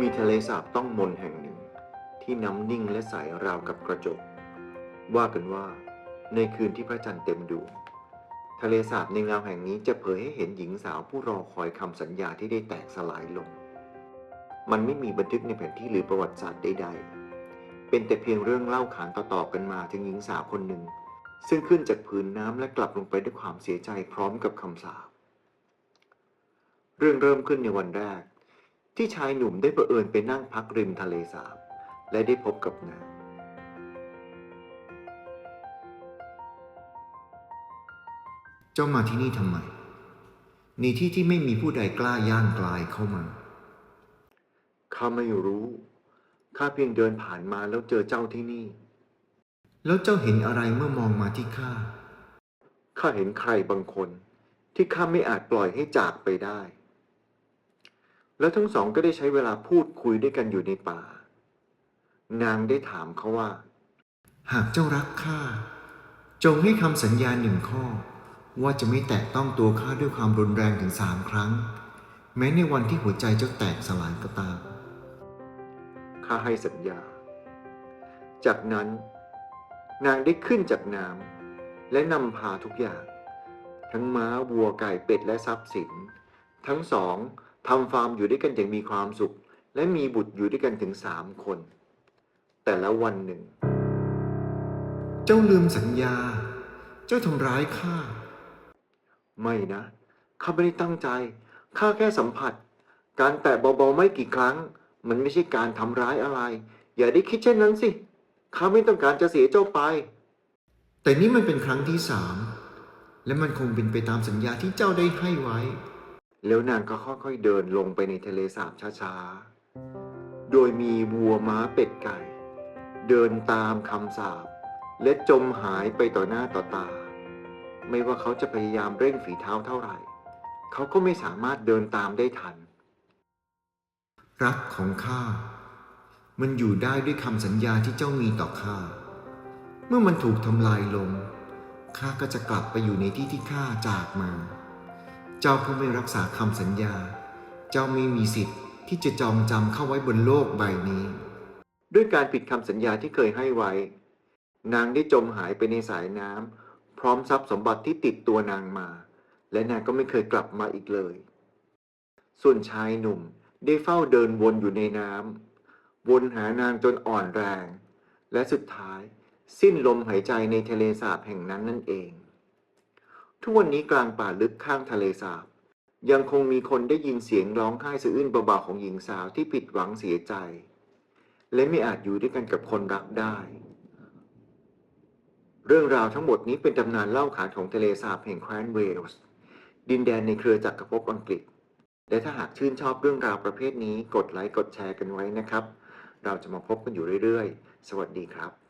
มีทะเลสาบต้องมนแห่งหนึ่ง ที่น้ำนิ่งและใสราวกับกระจก ว่ากันว่า ในคืนที่พระจันทร์เต็มดวงทะเลสาบในเงาแห่งนี้จะเผยให้เห็นหญิงสาวผู้รอคอยคำสัญญาที่ได้แตกสลายลง มันไม่มีบันทึกในแผนที่หรือประวัติศาสตร์ใดๆ เป็นแต่เพียงเรื่องเล่าขานต่อๆกันมาถึงหญิงสาวคนหนึ่ง ซึ่งขึ้นจากพื้นน้ำและกลับลงไปด้วยความเสียใจพร้อมกับคำสาปเรื่องเริ่มขึ้นในวันแรก ที่ชายหนุ่มได้ประเผอิญไปนั่งพักริมทะเลสาบ และได้พบกับนางเจ้ามาที่นี่ทำไมในที่ที่ไม่มีผู้ใดกล้าย่างกลายเข้ามาข้าไม่รู้ข้าเพียงเดินผ่านมาแล้วเจอเจ้าที่นี่ แล้วเจ้าเห็นอะไรเมื่อมองมาที่ข้าข้าเห็นใครบางคน ที่ข้าไม่อาจปล่อยให้จากไปได้ แล้วทั้งสองก็ได้ใช้เวลาพูดคุยด้วยกันอยู่ในป่า นางได้ถามเขาว่า หากเจ้ารักข้าจงให้คำสัญญาหนึ่งข้อ ว่าจะไม่แตะต้องตัวข้าด้วยความรุนแรงถึงสามครั้ง แม้ในวันที่หัวใจเจ้าแตกสลายก็ตามข้าให้สัญญา จากนั้น นางได้ขึ้นจากน้ำและนำพาทุกอย่าง ทั้งม้าวัวไก่เป็ดและทรัพย์สิน ทั้งสอง ทำฟาร์มอยู่ด้วยกันอย่างมีความสุข และมีบุตรอยู่ด้วยกันถึงสามคน แต่ละวันหนึ่ง เจ้าลืมสัญญา เจ้าทำร้ายข้า ไม่นะ ข้าไม่ได้ตั้งใจ ข้าแค่สัมผัส การแตะเบาๆไม่กี่ครั้ง มันไม่ใช่การทำร้ายอะไร อย่าได้คิดเช่นนั้นสิ ข้าไม่ต้องการจะเสียเจ้าไป แต่นี่มันเป็นครั้งที่สาม และมันคงเป็นไปตามสัญญาที่เจ้าได้ให้ไว้ แล้วนางก็ค่อยๆเดินลงไปในทะเลสาบช้าๆ โดยมีวัวม้าเป็ดไก่ เดินตามคำสาปและจมหายไปต่อหน้าต่อตา ไม่ว่าเขาจะพยายามเร่งฝีเท้าเท่าไหร่ เขาก็ไม่สามารถเดินตามได้ทัน รักของข้า มันอยู่ได้ด้วยคำสัญญาที่เจ้ามีต่อข้า เมื่อมันถูกทำลายลง ข้าก็จะกลับไปอยู่ในที่ที่ข้าจากมา เจ้าผู้ไม่รักษาคำสัญญา เจ้าไม่มีสิทธิ์ที่จะจองจำเข้าไว้บนโลกใบนี้ ด้วยการผิดคำสัญญาที่เคยให้ไว้ นางได้จมหายไปในสายน้ำพร้อมทรัพย์สมบัติที่ติดตัวนางมา และนางก็ไม่เคยกลับมาอีกเลย ส่วนชายหนุ่มได้เฝ้าเดินวนอยู่ในน้ำวนหานางจนอ่อนแรง และสุดท้ายสิ้นลมหายใจในทะเลสาบแห่งนั้นนั่นเอง ทุกวันนี้กลางป่าลึกข้างทะเลสาบ ยังคงมีคนได้ยินเสียงร้องไห้สะอื้นเบาๆของหญิงสาวที่ผิดหวังเสียใจ และไม่อาจอยู่ด้วยกันกับคนรักได้ เรื่องราวทั้งหมดนี้เป็นตำนานเล่าขานของทะเลสาบแห่งแคว้นเวลส์ดินแดนในเครือจักรภพอังกฤษ และถ้าหากชื่นชอบเรื่องราวประเภทนี้กดไลค์กดแชร์กันไว้นะครับ เราจะมาพบกันอยู่เรื่อยๆ สวัสดีครับ